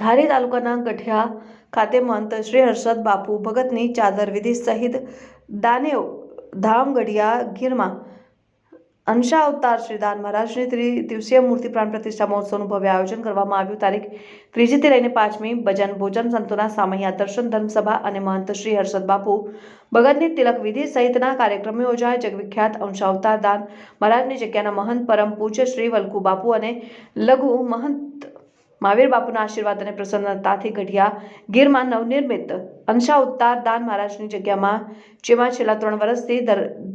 ધારી તાલુકાના ગઠિયા ખાતે મહંત શ્રી હર્ષદ બાપુ ભગતની ચાદર વિધિ સહિત દાનેવ ધામ ગઢિયા ગીરમાં અંશા અવતાર શ્રીદાન મહારાજની ત્રિદિવસીય મૂર્તિ પ્રાણ પ્રતિષ્ઠા મહોત્સવનું ભવ્ય આયોજન કરવામાં આવ્યું. તારીખ ત્રીજીથી લઈને પાંચમી ભજન ભોજન સંતોના સામૈયા દર્શન ધર્મસભા અને મહંત શ્રી હર્ષદ બાપુ ભગતની તિલક વિધિ સહિતના કાર્યક્રમો યોજાયા. જગવિખ્યાત અંશા અવતાર દાન મહારાજની જગ્યાના મહંત પરમ પૂજ્ય શ્રી વલકુ બાપુ અને લઘુ મહંત મહાવીર બાપુના આશીર્વાદ અને પ્રસન્નતાથી ઘડિયા ગીરમાં નવનિર્મિત અંશા ઉત્તાર દાન મહારાજની જગ્યામાં, જેમાં છેલ્લા ત્રણ વર્ષથી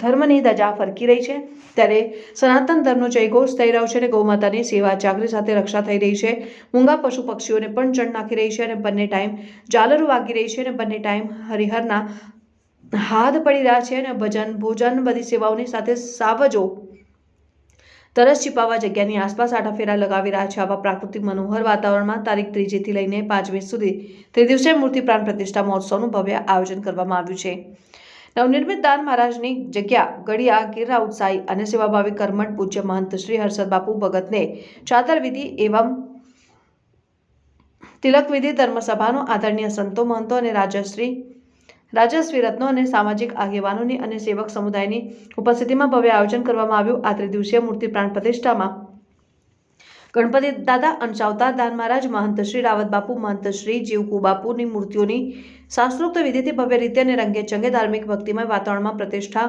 ધર્મની ધજા ફરકી રહી છે. ત્યારે સનાતન ધર્મનો જયઘોષ થઈ રહ્યો છે અને ગૌમાતાની સેવા જાગરી સાથે રક્ષા થઈ રહી છે. મૂંગા પશુ પક્ષીઓને પણ ચણ નાખી રહી છે અને બંને ટાઈમ ઝાલરો વાગી રહી છે અને બંને ટાઈમ હરિહરના હાથ પડી રહ્યા છે અને ભજન, ભોજન બધી સેવાઓની સાથે સાવજો તરસ છીપાવા જગ્યાની આસપાસ આટાફેરા લગાવી રહ્યા છે. આવા પ્રાકૃતિક મનોહર વાતાવરણમાં તારીખ ત્રીજીથી લઈને પાંચમી સુધી ત્રિદિવસીય મૂર્તિ પ્રાણ પ્રતિષ્ઠા મહોત્સવનું ભવ્ય આયોજન કરવામાં આવ્યું છે. નવનિર્મિત દાન મહારાજની જગ્યા, ગળિયા ગીરા ઉત્સાહી અને સેવાભાવી કર્મઠ પૂજ્ય મહંત શ્રી હર્ષદ બાપુ ભગતને ચાતર વિધિ એવમ તિલકવિધિ ધર્મસભાનો આદરણીય સંતો, મહંતો અને રાજાશ્રી રાજશ્રી રત્નો અને સામાજિક આગેવાનોની અને સેવક સમુદાયની ઉપસ્થિતિમાં ભવ્ય આયોજન કરવામાં આવ્યું. આ ત્રિદિવસીય મૂર્તિ પ્રાણ પ્રતિષ્ઠામાં ગણપતિ દાદા અંશાવતાર દાન મહારાજ મહંત શ્રી રાવત બાપુ, મહંત શ્રી જીવકુ બાપુની મૂર્તિઓની શાસ્ત્રોક્ત વિધિથી ભવ્ય રીતે અને રંગે ચંગે ધાર્મિક ભક્તિમય વાતાવરણમાં પ્રતિષ્ઠા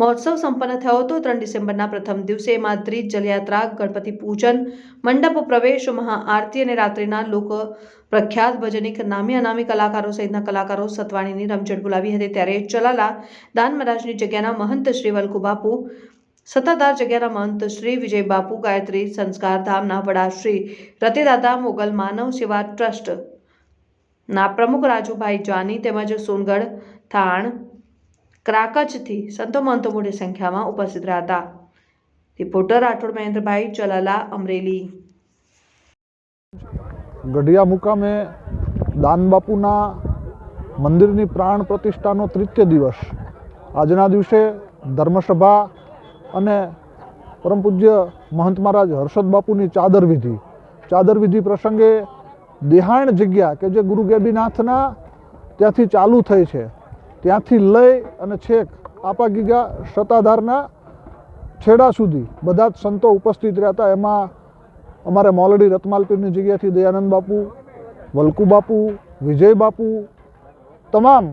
મહોત્સવ સંપન્ન થયો હતો. ત્રણ ડિસેમ્બરના પ્રથમ દિવસે માદ્રી જલયાત્રા, ગણપતિ પૂજન, મંડપ પ્રવેશ, મહાઆરતી અને રાત્રિના લોક પ્રખ્યાત ભજનિક નામી અનામી કલાકારો સહિતના કલાકારો સતવાણીની રમઝટ બોલાવી હતી. ત્યારે ચલાલા દાન મહારાજની જગ્યાના મહંત શ્રી વલ્કુ બાપુ સત્તાધાર જગ્યાના મહંત શ્રી વિજય બાપુ ગાયત્રી સંસ્કાર ધામના વડા શ્રી રતિદાદા, મોગલ માનવ સેવા ટ્રસ્ટ ના પ્રમુખ રાજુભાઈ જાની તેમજ સોનગઢ થાણ ક્રાકચથી સંતો મંતો મોટી સંખ્યામાં ઉપસ્થિત રહ્યા હતા. રિપોર્ટર રાઠોડ મહેન્દ્રભાઈ ચલાલા, અમરેલી. ગઢિયા મુકામે દાનબાપુના મંદિરની પ્રાણ પ્રતિષ્ઠાનો તૃતીય દિવસ. આજના દિવસે ધર્મસભા અને પરમ પૂજ્ય મહંત મહારાજ હર્ષદ બાપુની ચાદર વિધિ. ચાદર વિધિ પ્રસંગે દેહાણ જગ્યા કે જે ગુરુ ગેબીનાથના ત્યાંથી ચાલુ થઈ છે. ત્યાંથી લઈ અને છેક આપા ગીગા સત્તાધારના છેડા સુધી બધા જ સંતો ઉપસ્થિત રહ્યા હતા એમાં અમારે મોલડી રતમાલપીરની જગ્યાથી દયાનંદ બાપુ, વલ્કુ બાપુ, વિજય બાપુ, તમામ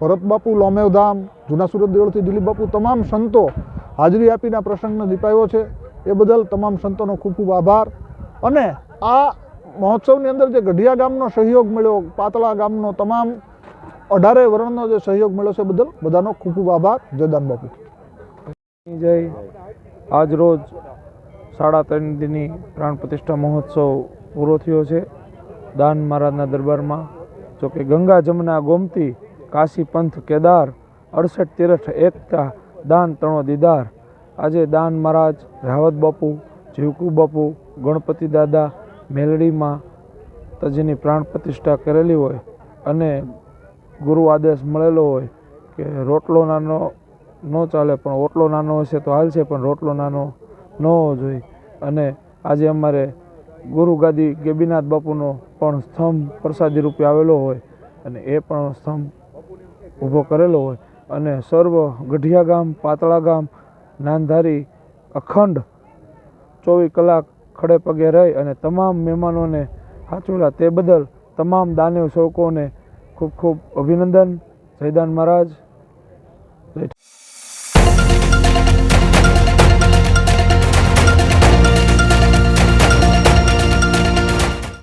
ભરત બાપુ લોમેવધામ જૂના સુરત દેવળથી દિલીપ બાપુ, તમામ સંતો હાજરી આપીને પ્રસંગને દીપાયો છે. એ બદલ તમામ સંતોનો ખૂબ ખૂબ આભાર. અને આ મહોત્સવની અંદર જે ગઢિયા ગામનો સહયોગ મળ્યો, પાતળા ગામનો તમામ અઢારે વર્ણનો જે સહયોગ મળ્યો છે બદલ બધાનો ખૂબ ખૂબ આભાર. જયદાન બાપુ જય. આજ રોજ સાડા ત્રણ દિનની પ્રાણ પ્રતિષ્ઠા મહોત્સવ પૂરો થયો છે દાન મહારાજના દરબારમાં. જોકે ગંગા જમના ગોમતી, કાશી પંથ, કેદાર, અડસઠ તીરઠ એકતા, દાન તણો દીદાર. આજે દાન મહારાજ રાવત બાપુ, જીવકુ બાપુ, ગણપતિ દાદા મેલડીમાં તજીની પ્રાણ પ્રતિષ્ઠા કરેલી હોય અને ગુરુ આદેશ મળેલો હોય કે રોટલો નાનો ન ચાલે, પણ ઓટલો નાનો હશે તો હાલશે, પણ રોટલો નાનો ન હોવો જોઈએ. અને આજે અમારે ગુરુ ગાદી ગેબીનાથ બાપુનો પણ સ્તંભ પ્રસાદી રૂપે આવેલો હોય અને એ પણ સ્તંભ ઊભો કરેલો હોય. અને સર્વ ગઢિયા ગામ, પાતળા ગામ, નાનધારી અખંડ ચોવીસ કલાક ખડે પગે રહી અને તમામ મહેમાનોને સાચવેલા તે બદલ તમામ દાનવ સેવકોને ખૂબ ખૂબ અભિનંદન. જયદાન મહારાજ.